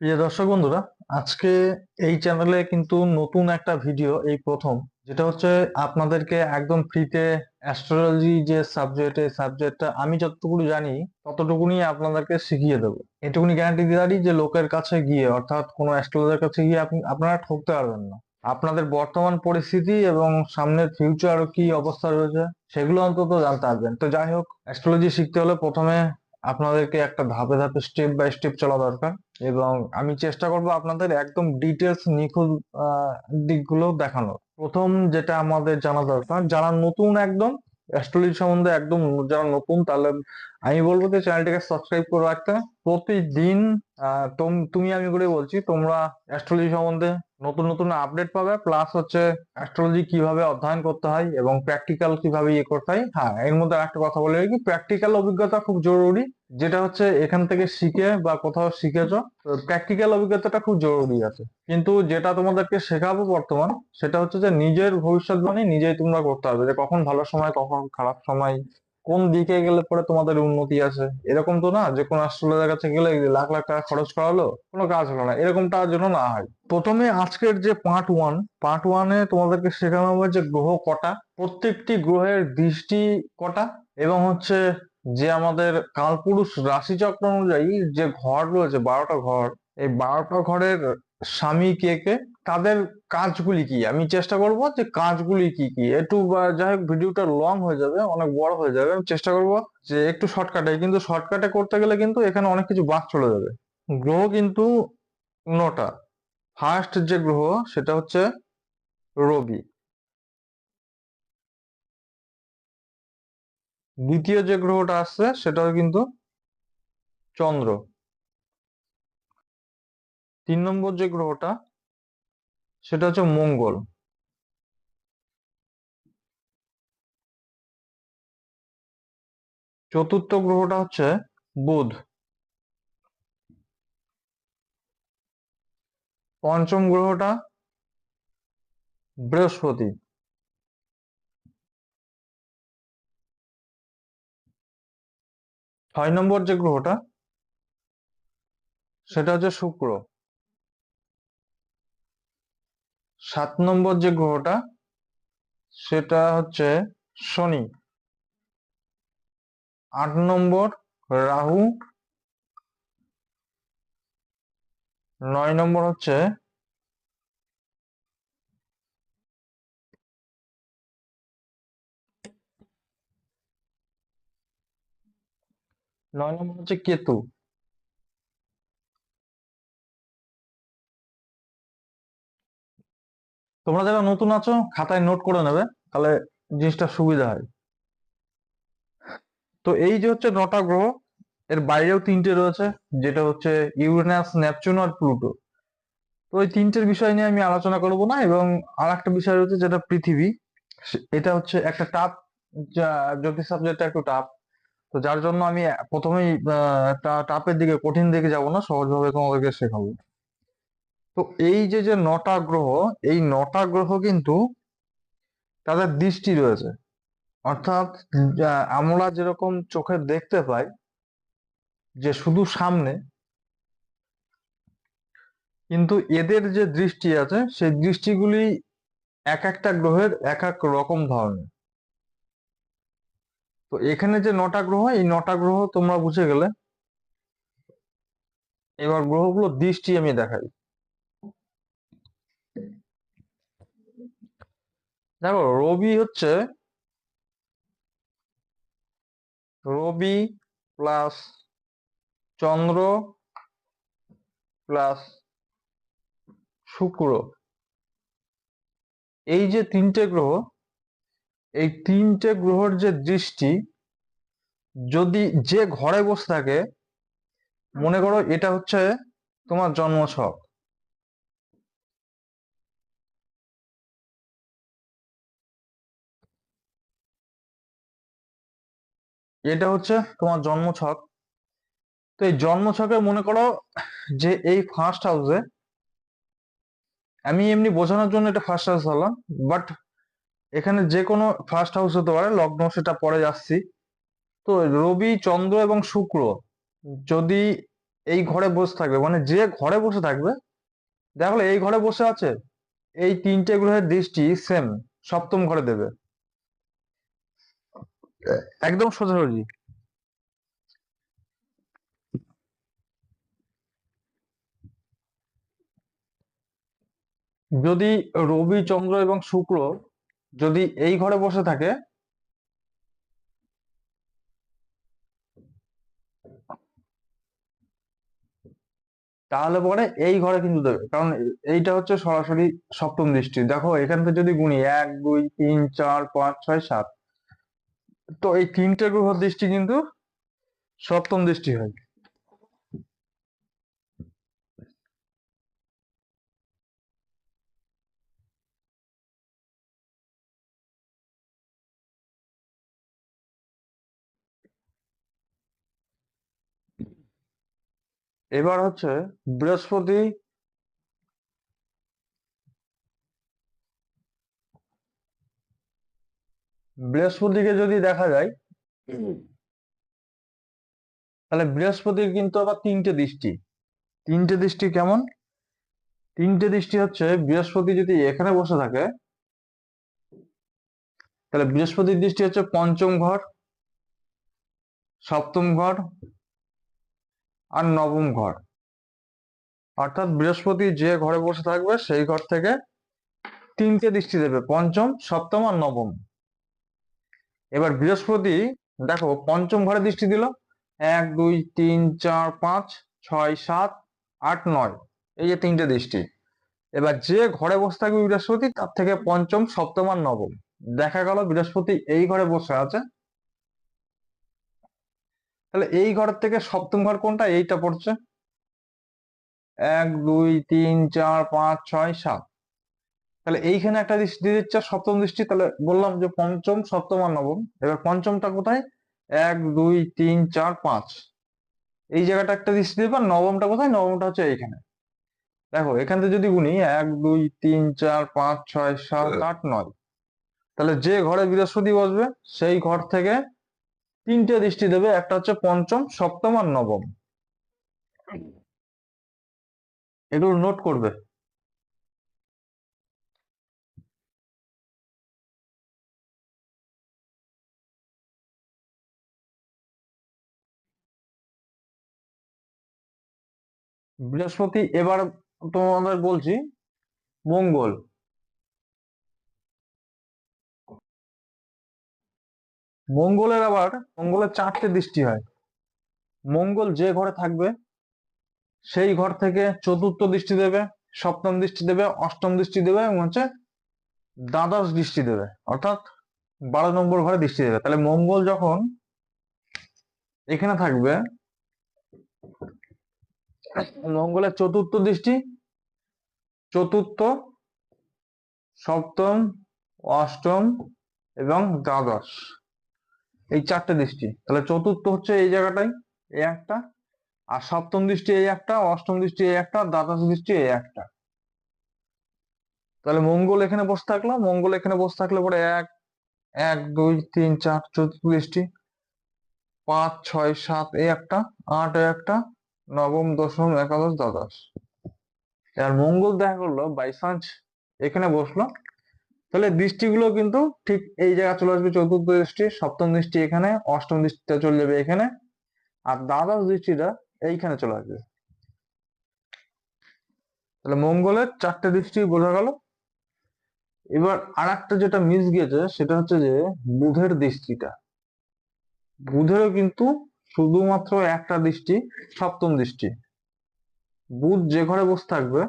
প্রিয় দর্শক বন্ধুরা, আজকে এই চ্যানেলে কিন্তু নতুন একটা ভিডিও এই প্রথম, যেটা হচ্ছে আপনাদেরকে একদম ফ্রিতে অ্যাস্ট্রোলজি যে সাবজেক্ট এই সাবজেক্টটা আমি যতটুকু জানি, ততটুকুনি আপনাদেরকে শিখিয়ে দেবো। এটুকুনি গ্যারান্টি দিয়ে পারি যে লোকের কাছে গিয়ে, অর্থাৎ কোনো অ্যাস্ট্রোলজার কাছে গিয়ে আপনি, আপনারা ঠকতে পারবেন না। আপনাদের বর্তমান পরিস্থিতি এবং সামনের ফিউচার কি অবস্থা রয়েছে, সেগুলো অন্তত জানতে পারবেন। তো যাই হোক অ্যাস্ট্রোলজি শিখতে হলে প্রথমে আপনাদেরকে একটা ধাপে ধাপে স্টেপ বাই স্টেপ চলা দরকার। এবং আমি চেষ্টা করব আপনাদের একদম ডিটেলস নিখুঁত দিকগুলো দেখানো প্রথম যেটা আমাদের জানা দরকার, যারা নতুন একদম অ্যাস্ট্রোলজি সম্বন্ধে একদম যারা নতুন, তাহলে আমি বলব যে চ্যানেলটিকে সাবস্ক্রাইব করে রাখতে। প্রতিদিন তুমি আমি করে বলছি, তোমরা অ্যাস্ট্রোলজি সম্বন্ধে নতুন নতুন আপডেট পাবে প্লাস হচ্ছে অ্যাস্ট্রোলজি কীভাবে অধ্যয়ন করতে হয় এবং প্র্যাকটিক্যাল কীভাবে ইয়ে করতে হয়। হ্যাঁ এর মধ্যে একটা কথা বলে রাখি প্র্যাকটিক্যাল অভিজ্ঞতা খুব জরুরি, যেটা হচ্ছে এখান থেকে শিখে বা কোথাও শিখেছো প্র্যাকটিক্যাল অভিজ্ঞতাটা খুব জরুরি আছে। কিন্তু যেটা তোমাদেরকে শেখাবো বর্তমান, সেটা হচ্ছে যে নিজের ভবিষ্যৎবাণী নিজেই তোমরা করতে হবে যে কখন ভালো সময়, কখন খারাপ সময় কোন দিকে গেলে পরে তোমাদের উন্নতি আছে? এরকম তো না, যে কোনো অ্যাস্ট্রোলজার কাছে গেলে লাখ লাখ টাকা খরচ করা হলো কোনো কাজ হলো না। এরকমটা যেন না হয়। প্রথমে আজকের যে পার্ট ওয়ান পার্ট ওয়ানে তোমাদেরকে শেখানো হবে যে গ্রহ কটা, প্রত্যেকটি গ্রহের দৃষ্টি কটা, এবং হচ্ছে যে আমাদের কালপুরুষ রাশিচক্র অনুযায়ী যে ঘর রয়েছে, বারোটা ঘর, এই বারোটা ঘরের স্বামী কে কে? তাদের কাজগুলি কি? আমি চেষ্টা করব যে কাজগুলি কি কি? একটু যাই হোক, ভিডিওটা লং হয়ে যাবে, অনেক বড় হয়ে যাবে। আমি চেষ্টা করব যে একটু শর্টকাটে কিন্তু শর্টকাটে করতে গেলে কিন্তু এখানে অনেক কিছু বাদ চলে যাবে। গ্রহ কিন্তু নটা। ফার্স্ট যে গ্রহ, সেটা হচ্ছে রবি। দ্বিতীয় যে গ্রহটা আসছে সেটা কিন্তু চন্দ্র। তিন নম্বর যে গ্রহটা সেটা হচ্ছে মঙ্গল। চতুর্থ গ্রহটা হচ্ছে বুধ। পঞ্চম গ্রহটা বৃহস্পতি। ছয় নম্বর যে গ্রহটা, সেটা হচ্ছে শুক্র। সাত নম্বর যে গ্রহটা, সেটা হচ্ছে শনি। আট নম্বর রাহু। নয় নম্বর হচ্ছে নয় নম্বর হচ্ছে কেতু। তোমরা যারা নতুন আছো, খাতায় নোট করে নেবে, তাহলে জিনিসটা সুবিধা হয়। তো এই যে হচ্ছে নটা গ্রহ, এর বাইরেও তিনটে রয়েছে, যেটা হচ্ছে ইউরেনাস, নেপচুন আর প্লুটো। তো ওই তিনটের বিষয় নিয়ে আমি আলোচনা করব না, এবং আর একটা বিষয় রয়েছে যেটা পৃথিবী। এটা হচ্ছে একটা টাফ জ্যোতিষ সাবজেক্টটা একটু টাফ। তো যার জন্য আমি প্রথমেই টাপের দিকে, কঠিন দিকে যাব না, সহজভাবে তোমাদেরকে শেখাবো। তো এই যে যে নটা গ্রহ, এই নটা গ্রহ কিন্তু তাদের দৃষ্টি রয়েছে। অর্থাৎ আমরা যেরকম চোখে দেখতে পাই, যে শুধু সামনে, কিন্তু এদের যে দৃষ্টি আছে, সেই দৃষ্টিগুলি এক একটা গ্রহের এক এক রকম ধরনের। তো এখানে যে নটা গ্রহ, এই নটা গ্রহ তোমরা বুঝে গেলে, এবার গ্রহগুলো দৃষ্টি আমি দেখাই। দেখো, রবি হচ্ছে রবি প্লাস চন্দ্র প্লাস শুক্র। এই যে তিনটে গ্রহ, এই তিনটে গ্রহর যে দৃষ্টি, যদি যে ঘরে বসে থাকে, মনে করো এটা হচ্ছে তোমার জন্মছক। এটা হচ্ছে তোমার জন্মছক তো এই জন্মছকে মনে করো যে এই ফার্স্ট হাউসে আমি এমনি বোঝানোর জন্য এটা ফার্স্ট হাউস হলাম বাট এখানে যে কোনো ফার্স্ট হাউস হতে পারে, লগ্ন সেটা পরে যাচ্ছি। তো রবি, চন্দ্র এবং শুক্র যদি এই ঘরে বসে থাকবে মানে যে ঘরে বসে থাকবে দেখো এই ঘরে বসে আছে, এই তিনটে গ্রহের দৃষ্টি সেম সপ্তম ঘরে দেবে। একদম সোজাসুজি যদি রবি, চন্দ্র এবং শুক্র যদি এই ঘরে বসে থাকে, তাহলে পরে এই ঘরে কিন্তু দেবে। কারণ এইটা হচ্ছে সরাসরি সপ্তম দৃষ্টি। দেখো এখান থেকে যদি গুনি, এক, দুই, তিন, চার, পাঁচ, ছয়, সাত তো এই তিনটে গ্রহ দৃষ্টি কিন্তু সপ্তম দৃষ্টি হয়। এবার হচ্ছে বৃহস্পতি বৃহস্পতিকে যদি দেখা যায় তাহলে বৃহস্পতির কিন্তু আবার তিনটে দৃষ্টি। তিনটে দৃষ্টি কেমন? তিনটে দৃষ্টি হচ্ছে বৃহস্পতি যদি এখানে বসে থাকে তাহলে বৃহস্পতির দৃষ্টি হচ্ছে পঞ্চম ঘর সপ্তম ঘর আর নবম ঘর। অর্থাৎ বৃহস্পতি যে ঘরে বসে থাকবে সেই ঘর থেকে তিনটে দৃষ্টি দেবে পঞ্চম সপ্তম আর নবম। এবার বৃহস্পতি, দেখো পঞ্চম ঘরে দৃষ্টি দিল। এক, দুই, তিন, চার, পাঁচ, ছয়, সাত, আট, নয়। এই যে তিনটে দৃষ্টি। এবার যে ঘরে বসে থাকবে বৃহস্পতি, তার থেকে পঞ্চম, সপ্তম আর নবম। দেখা গেল বৃহস্পতি এই ঘরে বসে আছে। তাহলে এই ঘরের থেকে সপ্তম ঘর কোনটা? এইটা পড়ছে। এক, দুই, তিন, চার, পাঁচ, ছয়, সাত। তাহলে এইখানে একটা দৃষ্টি দিয়ে দিচ্ছে সপ্তম দৃষ্টি তাহলে বললাম যে পঞ্চম সপ্তম আর নবম। এবার পঞ্চমটা কোথায়? এক দুই তিন চার পাঁচ। এই জায়গাটা একটা দৃষ্টি দেবে আর নবমটা কোথায়? নবমটা হচ্ছে এইখানে। দেখো এখান থেকে যদি গুনি এক দুই তিন চার পাঁচ ছয় সাত আট নয়। তাহলে যে ঘরে বৃহস্পতি বসবে সেই ঘর থেকে তিনটে দৃষ্টি দেবে একটা হচ্ছে পঞ্চম সপ্তম আর নবম। এগুলো নোট করবে। বৃহস্পতি, এবার তোমাদের বলছি মঙ্গল। মঙ্গলের আবার, মঙ্গলের চারটে দৃষ্টি হয়। মঙ্গল যে ঘরে থাকবে, সেই ঘর থেকে চতুর্থ দৃষ্টি দেবে, সপ্তম দৃষ্টি দেবে, অষ্টম দৃষ্টি দেবে এবং হচ্ছে দ্বাদশ দৃষ্টি দেবে। অর্থাৎ বারো নম্বর ঘরে দৃষ্টি দেবে। তাহলে মঙ্গল যখন এখানে থাকবে মঙ্গলের চতুর্থ দৃষ্টি, চতুর্থ, সপ্তম, অষ্টম এবং দ্বাদশ। এই চারটে দৃষ্টি। তাহলে চতুর্থ হচ্ছে এই জায়গাটাই, এই একটা, আর সপ্তম দৃষ্টি এই একটা, অষ্টম দৃষ্টি এই একটা, দ্বাদশ দৃষ্টি এই একটা। তাহলে মঙ্গল এখানে বসে থাকল, মঙ্গল এখানে বসে থাকলে পরে এক এক, দুই, তিন, চার, চতুর্থ দৃষ্টি, পাঁচ, ছয়, সাত, এই একটা, আট একটা নবম, দশম, একাদশ, দ্বাদশ। আর মঙ্গল দেখা করল বাই চান্স এখানে বসল। তাহলে দৃষ্টিগুলো কিন্তু ঠিক এই জায়গা চলে আসবে, চতুর্থ দৃষ্টি, সপ্তম দৃষ্টি এখানে, অষ্টম দৃষ্টিটা চলে যাবে এখানে, আর দ্বাদশ দৃষ্টিটা এইখানে চলে আসবে। তাহলে মঙ্গলের চারটে দৃষ্টি বোঝা গেল। এবার আর একটা যেটা মিস গিয়েছে সেটা হচ্ছে যে বুধের দৃষ্টিটা। বুধেরও কিন্তু শুধুমাত্র একটা দৃষ্টি, সপ্তম দৃষ্টি। বুধ যে ঘরে বসে থাকবে,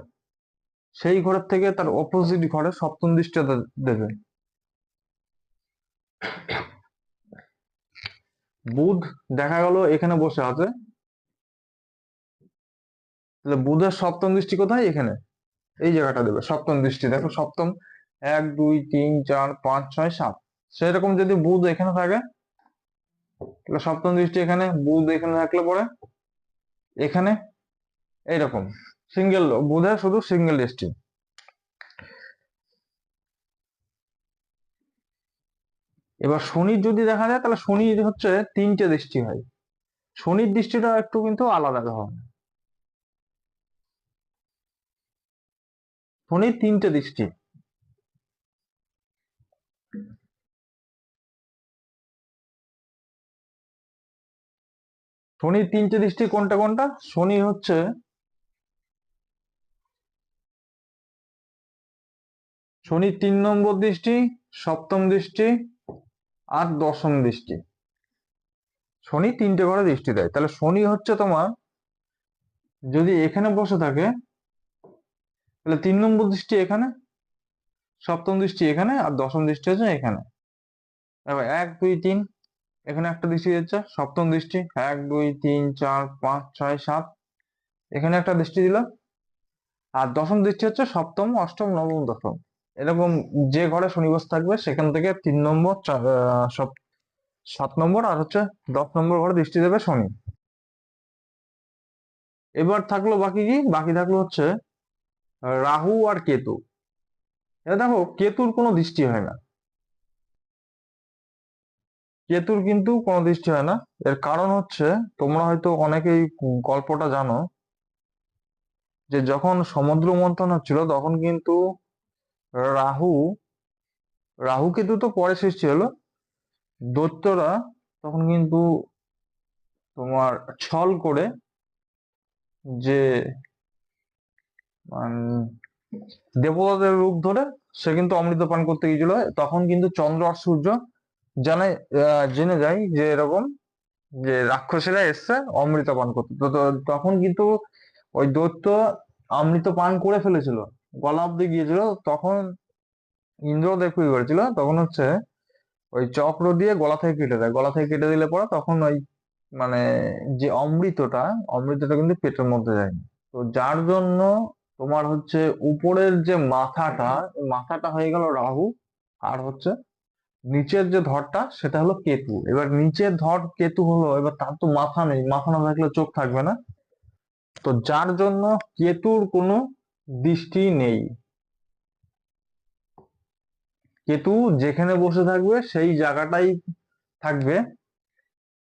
সেই ঘরের থেকে তার অপোজিট ঘরে সপ্তম দৃষ্টি দেবে। বুধ দেখা গেল এখানে বসে আছে। তাহলে বুধের সপ্তম দৃষ্টি কোথায়? এখানে। এই জায়গাটা দেবে, সপ্তম দৃষ্টি। দেখো সপ্তম, এক, দুই, তিন, চার, পাঁচ, ছয়, সাত। সেরকম যদি বুধ এখানে থাকে তাহলে সপ্তম দৃষ্টি এখানে, বুধ এখানে থাকলে পরে? এখানে? এইরকম। সিঙ্গেল বুধের শুধু সিঙ্গেল দৃষ্টি। এবার শনির যদি দেখা যায়, তাহলে শনি হচ্ছে তিনটে দৃষ্টি হয়। শনির দৃষ্টিটা একটু কিন্তু আলাদা ধরনের। শনির তিনটে দৃষ্টি। শনির তিনটে দৃষ্টি কোনটা কোনটা? শনি হচ্ছে শনির তিন নম্বর দৃষ্টি, সপ্তম দৃষ্টি আর দশম দৃষ্টি। শনি তিনটে ঘরে দৃষ্টি দেয়। তাহলে শনি হচ্ছে তোমার, যদি এখানে বসে থাকে, তাহলে তিন নম্বর দৃষ্টি এখানে, সপ্তম দৃষ্টি এখানে আর দশম দৃষ্টি হচ্ছে এখানে। এক, দুই, তিন এখানে একটা দৃষ্টি দিচ্ছে, সপ্তম দৃষ্টি, এক, দুই, তিন, চার, পাঁচ, ছয়, সাত। এখানে একটা দৃষ্টি দিল। আর দশম দৃষ্টি হচ্ছে সপ্তম, অষ্টম, নবম, দশম। এরকম যে ঘরে শনিবাস থাকবে, সেখান থেকে তিন নম্বর সাত নম্বর আর হচ্ছে দশ নম্বর ঘরে দৃষ্টি দেবে শনি। এবার থাকল বাকি কি? বাকি থাকল হচ্ছে রাহু আর কেতু। এটা দেখো, কেতুর কোনো দৃষ্টি হয় না। কেতুর কিন্তু কোনো দৃষ্টি হয় না। এর কারণ হচ্ছে, তোমরা হয়তো অনেকেই গল্পটা জানো যে যখন সমুদ্র মন্থন হচ্ছিল, তখন কিন্তু রাহু রাহু কেতু তো পরে সৃষ্টি হলো, দৈত্যরা তখন কিন্তু তোমার ছল করে যে দেবতাদের রূপ ধরে সে কিন্তু অমৃত পান করতে গিয়েছিল। তখন কিন্তু চন্দ্র আর সূর্য জানে আহ, জেনে যায় যে এরকম যে রাক্ষসীরা এসছে অমৃত পান করতে। তো তখন কিন্তু ওই দৈত্য অমৃত পান করে ফেলেছিল। গলা অব্দি গিয়েছিল। তখন ইন্দ্রদেব কি করেছিল? তখন হচ্ছে ওই চক্র দিয়ে গলা থেকে কেটে দেয়। গলা থেকে কেটে দিলে পরে তখন ওই মানে যে অমৃতটা অমৃতটা কিন্তু পেটের মধ্যে যায়নি। তো যার জন্য তোমার হচ্ছে উপরের যে মাথাটা মাথাটা হয়ে গেল রাহু আর হচ্ছে নিচের যে ধরটা, সেটা হলো কেতু। এবার নিচের ধর কেতু হলো, এবার তার তো মাথা নেই, মাথা না থাকলে চোখ থাকবে না। তো যার জন্য কেতুর কোনো দৃষ্টি নেই। কেতু যেখানে বসে থাকবে, সেই জায়গাটাই থাকবে।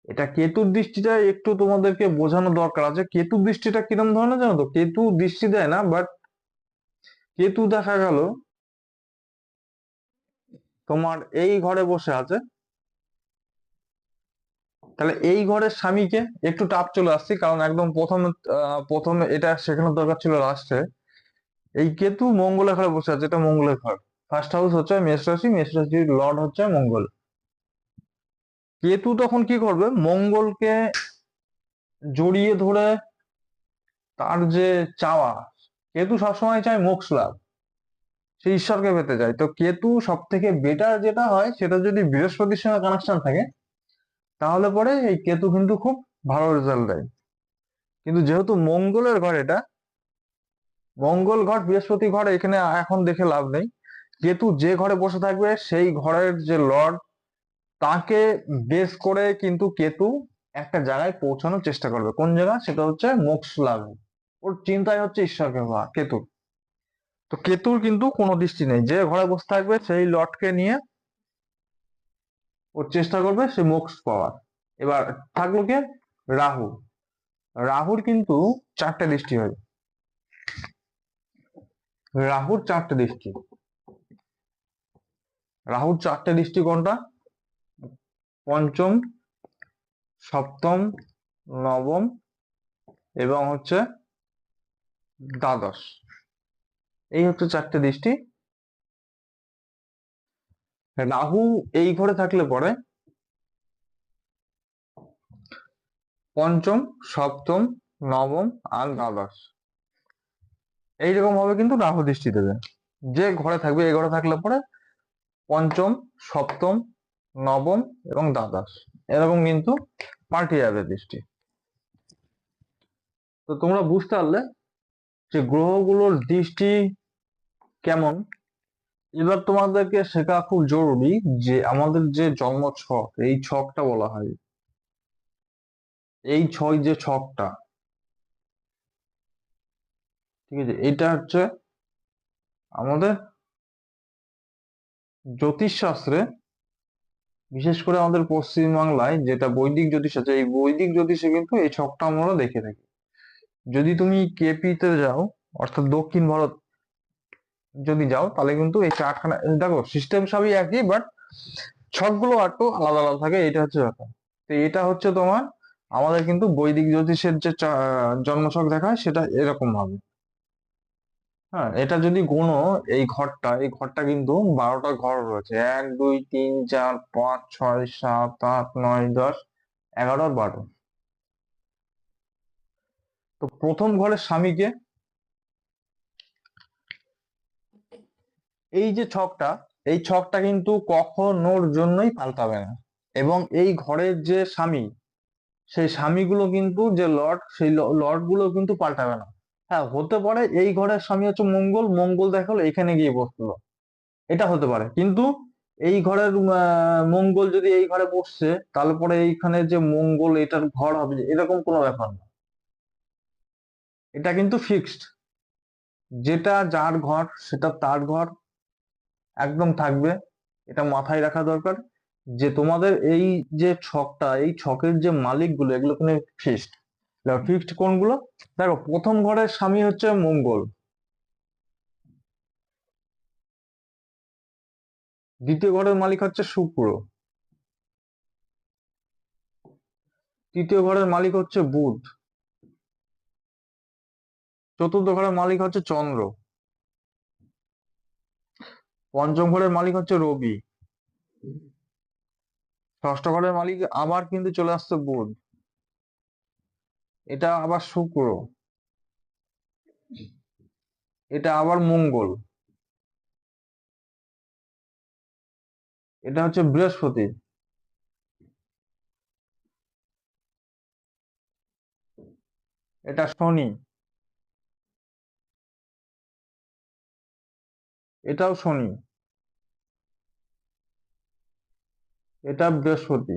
এটা কেতুর দৃষ্টিটা একটু তোমাদেরকে বোঝানো দরকার আছে। কেতুর দৃষ্টিটা কিরম ধরনের জানো তো? কেতু দৃষ্টি দেয় না বাট কেতু দেখা গেল তোমার এই ঘরে বসে আছে। তাহলে এই ঘরের স্বামীকে একটু টাপ চলে আসছি, কারণ একদম প্রথম প্রথমে এটা শেখানোর দরকার ছিল লাস্টে এই কেতু মঙ্গলের ঘরে বসে আছে, এটা মঙ্গলের ঘর। ফার্স্ট হাউস হচ্ছে মেষ রাশি মেষ রাশির লর্ড হচ্ছে মঙ্গল। কেতু তখন কি করবে? মঙ্গলকে জড়িয়ে ধরে তার যে চাওয়া, কেতু সবসময় চায় মোক্ষ লাভ। সে ঈশ্বরকে পেতে চায়। তো কেতু সব থেকে বেটার যেটা হয়, সেটা যদি বৃহস্পতির সঙ্গে কানেকশন থাকে, তাহলে পরে এই কেতু কিন্তু খুব ভালো রেজাল্ট দেয়। কিন্তু যেহেতু মঙ্গলের ঘর এটা, মঙ্গল ঘর, বৃহস্পতি ঘর, এখানে এখন দেখে লাভ নেই। কেতু যে ঘরে বসে থাকবে, সেই ঘরের যে লর্ড তাকে বেস করে কিন্তু কেতু একটা জায়গায় পৌঁছানোর চেষ্টা করবে। কোন জায়গা? সেটা হচ্ছে মোক্ষ লাভ ওর চিন্তায় হচ্ছে ঈশ্বরকে পাওয়া কেতুর। তো কেতুর কিন্তু কোনো দৃষ্টি নেই। যে ঘরে বসে থাকবে, সেই লটকে নিয়ে ওর চেষ্টা করবে সে মোক্ষ পাওয়ার। এবার থাকল কে? রাহু। রাহুর কিন্তু চারটে দৃষ্টি হয়। রাহুর চারটে দৃষ্টি। রাহুর চারটে দৃষ্টি কোনটা? পঞ্চম, সপ্তম, নবম এবং হচ্ছে দ্বাদশ। এই হচ্ছে চারটে দৃষ্টি। রাহু এই ঘরে থাকলে পরে। পঞ্চম, সপ্তম, নবম আর দ্বাদশ। এইরকম ভাবে কিন্তু রাহু দৃষ্টি দেবে। যে ঘরে থাকবে এই ঘরে থাকলে পরে পঞ্চম, সপ্তম, নবম এবং দ্বাদশ। এরকম কিন্তু পাল্টে যাবে দৃষ্টি। তো তোমরা বুঝতে পারলে যে গ্রহগুলোর দৃষ্টি কেমন? এবার তোমাদেরকে শেখা খুব জরুরি যে আমাদের যে জন্ম ছক, এই ছকটা বলা হয়। এই ছয় যে ছকটা, ঠিক আছে? এটা হচ্ছে আমাদের জ্যোতিষ শাস্ত্রে বিশেষ করে আমাদের পশ্চিম বাংলায় যেটা বৈদিক জ্যোতিষ আছে এই বৈদিক জ্যোতিষে কিন্তু এই ছকটা আমরা দেখে থাকি। যদি তুমি কেপিতে যাও, অর্থাৎ দক্ষিণ ভারত যদি যাও, তাহলে কিন্তু এই চারখানা, দেখো সিস্টেম সবই একই বাট ছকগুলো একটু আলাদা আলাদা থাকে এটা হচ্ছে ব্যাপার। তো এটা হচ্ছে তোমার, আমাদের কিন্তু বৈদিক জ্যোতিষের যে জন্মছক দেখায়, সেটা এরকম হবে হ্যাঁ এটা যদি গুণো এই ঘরটা এই ঘরটা কিন্তু বারোটা ঘর রয়েছে। এক, দুই, তিন, চার, পাঁচ, ছয়, সাত, আট, নয়, দশ, এগারো বারো। তো প্রথম ঘরের স্বামীকে এই যে ছকটা, এই ছকটা কিন্তু কখনোর জন্যই পাল্টাবে না। এবং এই ঘরের যে স্বামী, সেই স্বামীগুলো কিন্তু যে লর্ড, সেই লর্ডগুলো কিন্তু পাল্টাবে না। হ্যাঁ হতে পারে এই ঘরের স্বামী হচ্ছে মঙ্গল মঙ্গল দেখাল এখানে গিয়ে বসল। এটা হতে পারে। কিন্তু এই ঘরের মঙ্গল যদি এই ঘরে বসছে তাহলে পরে এইখানে যে মঙ্গল, এটার ঘর হবে, এরকম কোনো ব্যাপার না। এটা কিন্তু ফিক্সড যেটা যার ঘর, সেটা তার ঘর, একদম থাকবে। এটা মাথায় রাখা দরকার যে তোমাদের এই যে ছকটা, এই ছকের যে মালিকগুলো, এগুলো কোনো ফিক্সড ফিক্সড কোনগুলো? দেখো, প্রথম ঘরের স্বামী হচ্ছে মঙ্গল। দ্বিতীয় ঘরের মালিক হচ্ছে শুক্র। তৃতীয় ঘরের মালিক হচ্ছে বুধ। চতুর্থ ঘরের মালিক হচ্ছে চন্দ্র। পঞ্চম ঘরের মালিক হচ্ছে রবি। ষষ্ঠ ঘরের মালিক আবার কিন্তু চলে আসছে বুধ। এটা আবার শুক্র। এটা আবার মঙ্গল। এটা হচ্ছে বৃহস্পতি। এটা শনি। এটাও শনি। এটা বৃহস্পতি।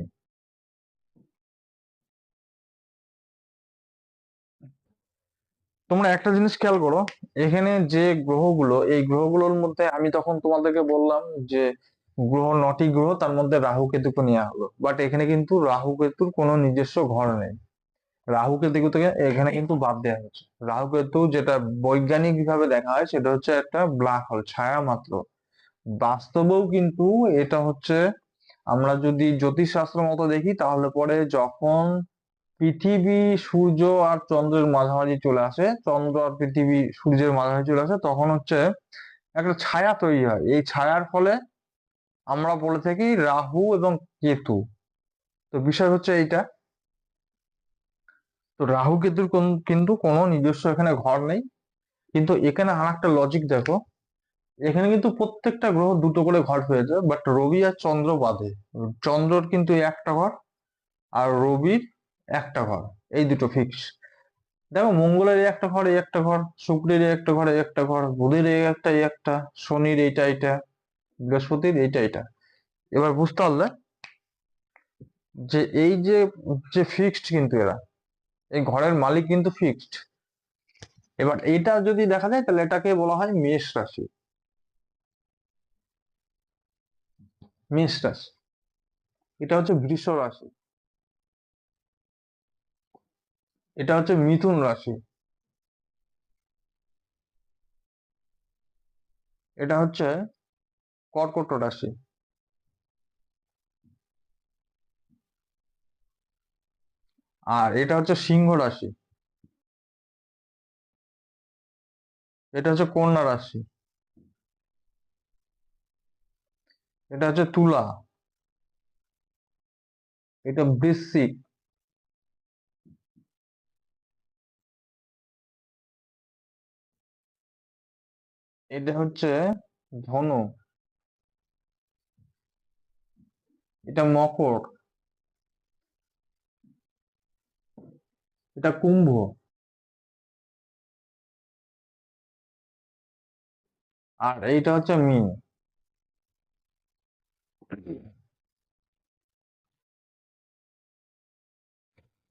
তোমরা একটা জিনিস খেয়াল করো, এখানে যে গ্রহগুলো, এই গ্রহগুলোর মধ্যে আমি তখন তোমাদেরকে বললাম যে গ্রহ নটি গ্রহ, তার মধ্যে রাহু কেতুকে নেওয়া হলো। বাট এখানে কিন্তু রাহু কেতুর কোনো নিজস্ব ঘর নেই। রাহু কেতু থেকে এখানে কিন্তু বাদ দেওয়া হয়েছে। রাহু কেতু যেটা বৈজ্ঞানিক ভাবে দেখা হয় সেটা হচ্ছে একটা ব্ল্যাক হোল ছায়া মাত্র। বাস্তবেও কিন্তু এটা হচ্ছে, আমরা যদি জ্যোতিষশাস্ত্র মতো দেখি, তাহলে পরে যখন পৃথিবী, সূর্য আর চন্দ্রের মাঝামাঝি চলে আসে, চন্দ্র আর পৃথিবী, সূর্যের মাঝামাঝি চলে আসে, তখন হচ্ছে একটা ছায়া তৈরি হয়। এই ছায়ার ফলে আমরা বলে থাকি রাহু এবং কেতু। তো বিষয় হচ্ছে এইটা। তো রাহু কেতুর কোন- কিন্তু কোনো নিজস্ব এখানে ঘর নেই। কিন্তু এখানে আর একটা লজিক দেখো, এখানে কিন্তু প্রত্যেকটা গ্রহ দুটো করে ঘর পেয়েছে বাট রবি আর চন্দ্র বাদে। চন্দ্রর কিন্তু একটা ঘর আর রবির একটা ঘর, এই দুটো ফিক্স দেখো মঙ্গলের একটা ঘর, এই একটা ঘর, শুক্রের একটা ঘর, এই একটা ঘর, বুধের এই একটা এই একটা, শনির এইটা এইটা, বৃহস্পতির এইটা এইটা। এবার বুঝতে পারলে যে এই যে যে ফিক্সড কিন্তু এরা এই ঘরের মালিক কিন্তু ফিক্সড এবার এটা যদি দেখা যায়, তাহলে এটাকে বলা হয় মেষ রাশি। মেষ রাশি। এটা হচ্ছে বৃষ রাশি। এটা হচ্ছে মিথুন রাশি। এটা হচ্ছে কর্কট রাশি। আর এটা হচ্ছে সিংহ রাশি। এটা হচ্ছে কন্যা রাশি। এটা হচ্ছে তুলা। এটা বৃশ্চিক। এটা হচ্ছে ধনু। এটা মকর। এটা কুম্ভ। আর এইটা হচ্ছে মিন।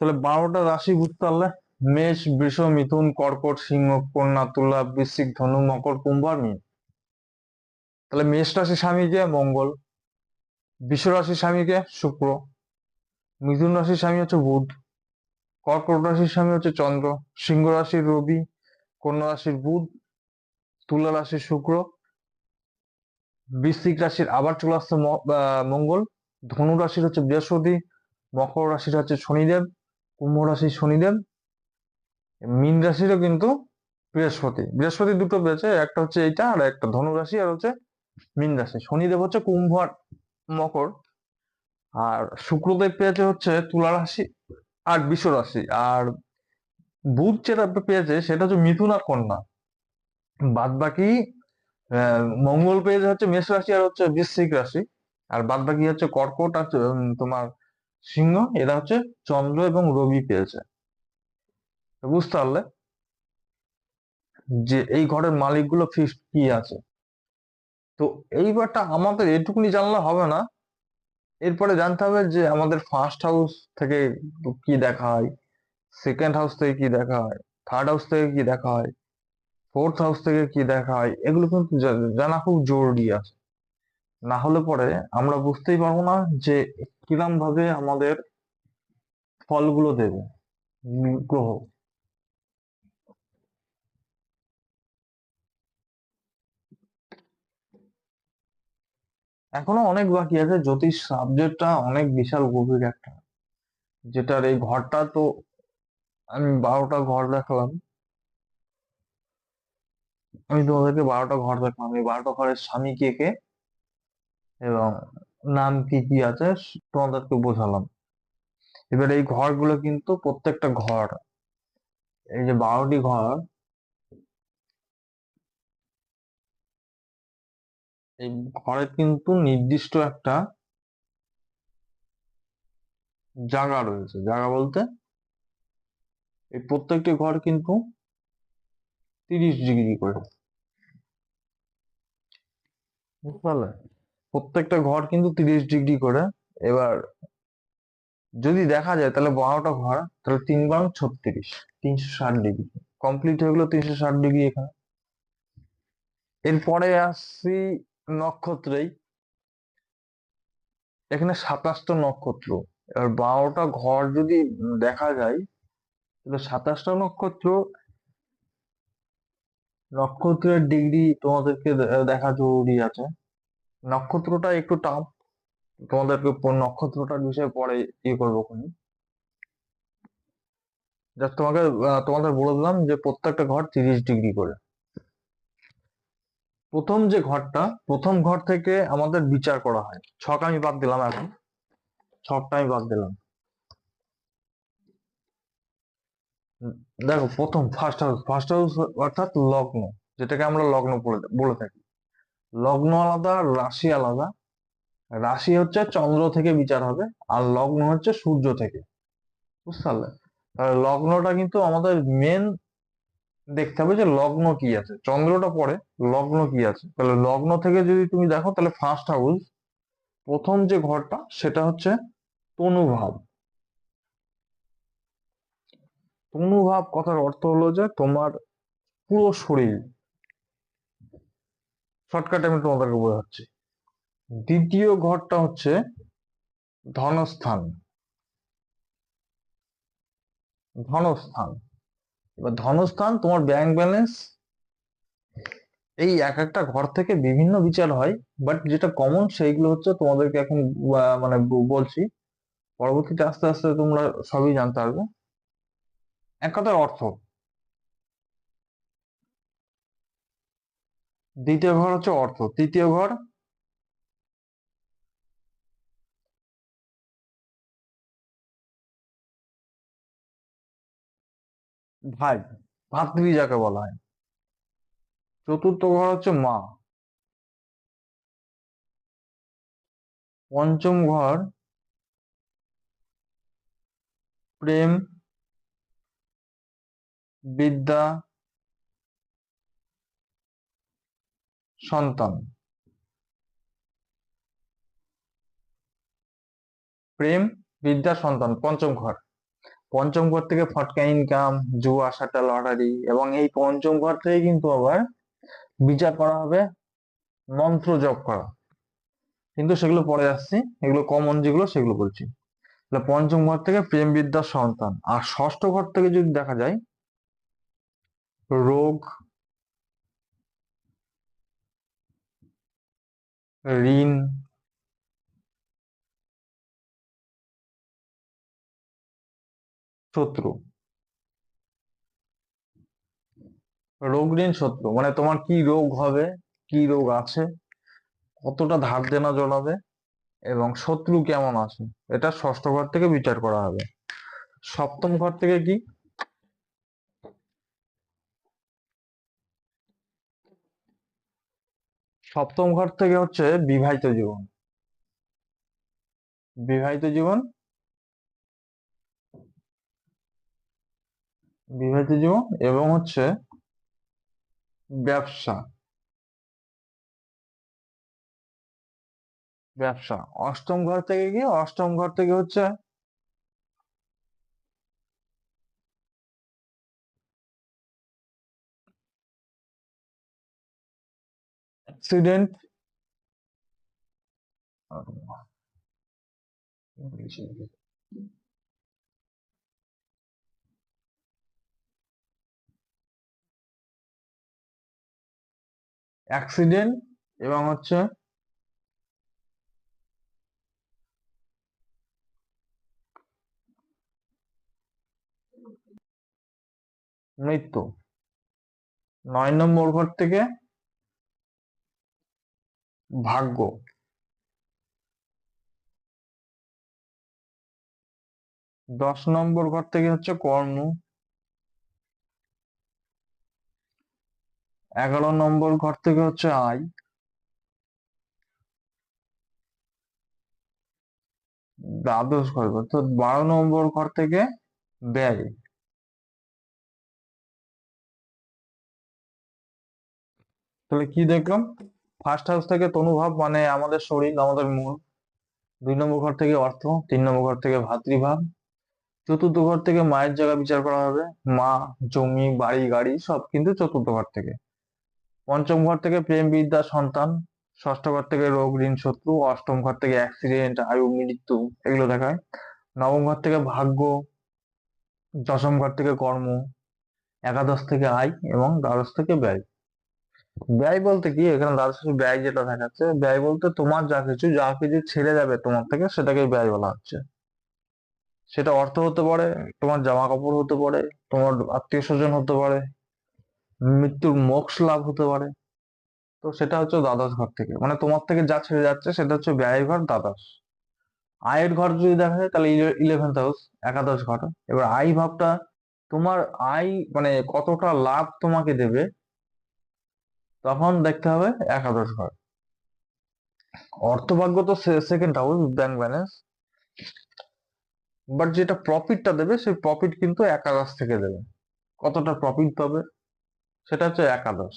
তাহলে বারোটা রাশি বুঝতে পারলে, মেষ, বৃষ, মিথুন, কর্কট, সিংহ, কন্যা, তুলা, বৃশ্চিক, ধনু, মকর, কুম্ভ আর মীন। তাহলে মেষ রাশি স্বামীকে মঙ্গল। বৃষ রাশির স্বামীকে শুক্র। মিথুন রাশির স্বামী হচ্ছে বুধ। কর্কট রাশির স্বামী হচ্ছে চন্দ্র। সিংহ রাশির রবি, কন্যা রাশির বুধ, তুলা রাশির শুক্র, বৃশ্চিক রাশির আবার চলে আসছে মঙ্গল, ধনু রাশির হচ্ছে বৃহস্পতি, মকর রাশির হচ্ছে শনিদেব, কুম্ভ রাশির শনিদেব, মীন রাশিরও কিন্তু বৃহস্পতি। বৃহস্পতি দুটো পেয়েছে একটা হচ্ছে এইটা আর একটা ধনু রাশি আর হচ্ছে মীন রাশি। শনিদেব হচ্ছে কুম্ভ আর মকর। আর শুক্রদেব পেয়েছে হচ্ছে তুলা রাশি। আর বৃষ রাশি। আর বুধ যেটা পেয়েছে সেটা হচ্ছে মিথুন আর কন্যা। বাদ বাকি মঙ্গল পেয়েছে হচ্ছে মেষ রাশি আর হচ্ছে বৃশ্চিক রাশি। আর বাদ বাকি হচ্ছে কর্কট আর তোমার সিংহ, এরা হচ্ছে চন্দ্র এবং রবি পেয়েছে। বুঝতে পারলে যে এই ঘরের মালিকগুলো ফিক্সড কি আছে? তো এইবারটা আমাদের এটুকুনি জানলে হবে না। এরপরে জানতে হবে যে আমাদের ফার্স্ট হাউস থেকে কি দেখা হয় সেকেন্ড হাউস থেকে কি দেখা হয় থার্ড হাউস থেকে কি দেখা হয় ফোর্থ হাউস থেকে কি দেখা হয়, এগুলো কিন্তু জানা খুব জরুরি আছে। না হলে পরে আমরা বুঝতেই পারব না যে কিরম ভাবে আমাদের ফলগুলো দেবে, গ্রহ। এখনও অনেক বাকি আছে। জ্যোতিষ সাবজেক্টটা অনেক বিশাল গভীর একটা। যেটার এই ঘরটা তো আমি বারোটা ঘর দেখালাম। আমি তোমাদেরকে বারোটা ঘর দেখালাম। এই বারোটা ঘরের স্বামী কে কে? এবং নাম কি কি আছে? তোমাদেরকে বোঝালাম। এবার এই ঘরগুলো কিন্তু প্রত্যেকটা ঘর। এই যে বারোটি ঘর এই ঘরের কিন্তু নির্দিষ্ট একটা জায়গা রয়েছে। জায়গা বলতে এই প্রত্যেকটি ঘর কিন্তু তিরিশ ডিগ্রি করে। বুঝতে পারলে? প্রত্যেকটা ঘর কিন্তু তিরিশ ডিগ্রি করে। এবার যদি দেখা যায় তাহলে বারোটা ঘর, তাহলে তিন বারো ছত্রিশ, তিনশো ষাট ডিগ্রি। কমপ্লিট হয়ে গেলো তিনশো ষাট ডিগ্রি এখানে। এরপরে আসছি নক্ষত্রেই এখানে সাতাশটা নক্ষত্র। এবার বারোটা ঘর যদি দেখা যায়, তাহলে সাতাশটা নক্ষত্র নক্ষত্রের ডিগ্রি তোমাদেরকে দেখা জরুরি আছে। নক্ষত্রটা একটু টাফ তোমাদেরকে নক্ষত্রটার বিষয়ে পরে ইয়ে করব জাস্ট তোমাকে তোমাদের বলে দিলাম যে প্রত্যেকটা ঘর তিরিশ ডিগ্রি করে। প্রথম যে ঘরটা, প্রথম ঘর থেকে আমাদের বিচার করা হয়। ছক আমি বাদ দিলাম এখন। ছকটা আমি বাদ দিলাম। দেখো, প্রথম ফার্স্ট হাউস ফার্স্ট হাউস অর্থাৎ লগ্ন, যেটাকে আমরা লগ্ন বলে থাকি। লগ্ন আলাদা, রাশি আলাদা। রাশি হচ্ছে চন্দ্র থেকে বিচার হবে, আর লগ্ন হচ্ছে সূর্য থেকে। বুঝতে পারলে? লগ্নটা কিন্তু আমাদের মেন দেখতে হবে যে লগ্ন কি আছে। চন্দ্রটা পরে, লগ্ন কি আছে? তাহলে লগ্ন থেকে যদি তুমি দেখো, তাহলে ফার্স্ট হাউস প্রথম যে ঘরটা, সেটা হচ্ছে তনুভাব। তনুভাব কথার অর্থ হলো যে তোমার পুরো শরীর। শর্টকাটে আমি তোমাদেরকে বোঝাচ্ছি। দ্বিতীয় ঘরটা হচ্ছে ধনস্থান। ধনস্থান। এবার ধনস্থান, তোমার ব্যাংক ব্যালেন্স এই এক একটা ঘর থেকে বিভিন্ন বিচার হয় বাট যেটা কমন সেইগুলো হচ্ছে তোমাদেরকে এখন মানে বলছি। পরবর্তীতে আস্তে আস্তে তোমরা সবই জানতে পারবে। এক কথার অর্থ। দ্বিতীয় ঘর হচ্ছে অর্থ। তৃতীয় ঘর ভাই, ভাতৃ যাকে বলা হয়। চতুর্থ ঘর হচ্ছে মা। পঞ্চম ঘর প্রেম, বিদ্যা, সন্তান। প্রেম, বিদ্যা, সন্তান, পঞ্চম ঘর। পঞ্চম ঘর থেকে ফটকা ইনকাম জুয়া সাটা লটারি এবং এই পঞ্চম ঘর থেকে কিন্তু আবার বিচার করা হবে, মন্ত্র জপ করা। কিন্তু সেগুলো পরে আসছি, এগুলো কমন যেগুলো সেগুলো বলছি। পঞ্চম ঘর থেকে প্রেম বিদ্যার সন্তান। আর ষষ্ঠ ঘর থেকে যদি দেখা যায়, রোগ, ঋণ শত্রু। ঋণ শত্রু মানে তোমার কি রোগ হবে, কি রোগ আছে, কতটা ধার দেনা জড়াবে এবং শত্রু কেমন আছে, এটা ষষ্ঠ ঘর থেকে বিচার করা হবে। সপ্তম ঘর থেকে কি? সপ্তম ঘর থেকে হচ্ছে বিবাহিত জীবন। বিবাহিত জীবন বিবাহিত জীবন এবং হচ্ছে ব্যবসা। ব্যবসা। অষ্টম ঘর থেকে কি? অষ্টম ঘর থেকে হচ্ছে অ্যাক্সিডেন্ট অ্যাক্সিডেন্ট এবং হচ্ছে মৃত্যু। নয় নম্বর ঘর থেকে ভাগ্য। দশ নম্বর ঘর থেকে হচ্ছে কর্ম। এগারো নম্বর ঘর থেকে হচ্ছে আয় দ্বাদশ ঘর অর্থাৎ বারো নম্বর ঘর থেকে ব্যয় তাহলে কি দেখলাম? ফার্স্ট হাউস থেকে তনুভাব মানে আমাদের শরীর, আমাদের মূল দুই নম্বর ঘর থেকে অর্থ, তিন নম্বর ঘর থেকে ভাতৃভাব। চতুর্থ ঘর থেকে মায়ের জায়গা বিচার করা হবে। মা, জমি, বাড়ি, গাড়ি, সব কিন্তু চতুর্থ ঘর থেকে। পঞ্চম ঘর থেকে প্রেম বিদ্যা সন্তান, ষষ্ঠ ঘর থেকে রোগ ঋণ শত্রু, অষ্টম ঘর থেকে অ্যাক্সিডেন্ট আয়ু, মৃত্যু, এগুলো দেখায়। নবম ঘর থেকে ভাগ্য, দশম ঘর থেকে কর্ম, একাদশ থেকে আয় এবং দ্বাদশ থেকে ব্যয়। ব্যয় বলতে কি? এখানে দ্বাদশ ব্যয় যেটা দেখাচ্ছে, ব্যয় বলতে তোমার যা কিছু যা কিছু ছেড়ে যাবে তোমার থেকে সেটাকে ব্যয় বলা হচ্ছে। সেটা অর্থ হতে পারে, তোমার জামা কাপড় হতে পারে, তোমার আত্মীয় স্বজন হতে পারে মৃত্যুর মোক্ষ লাভ হতে পারে। তো সেটা হচ্ছে দ্বাদশ ঘর থেকে। মানে তোমার থেকে যা ছেড়ে যাচ্ছে সেটা হচ্ছে ব্যয়ের ঘর দ্বাদশ। আয়ের ঘর যদি দেখা যায় তাহলে ইলেভেন্থ হাউস একাদশ ঘর। এবার আয় ভাবটা তোমার আয় মানে কতটা লাভ তোমাকে দেবে তখন দেখতে হবে একাদশ ঘর। অর্থভাগ্য তো second house bank balance but যেটা প্রফিটটা দেবে, সেই প্রফিট কিন্তু একাদশ থেকে দেবে। কতটা প্রফিট পাবে? সেটা হচ্ছে একাদশ।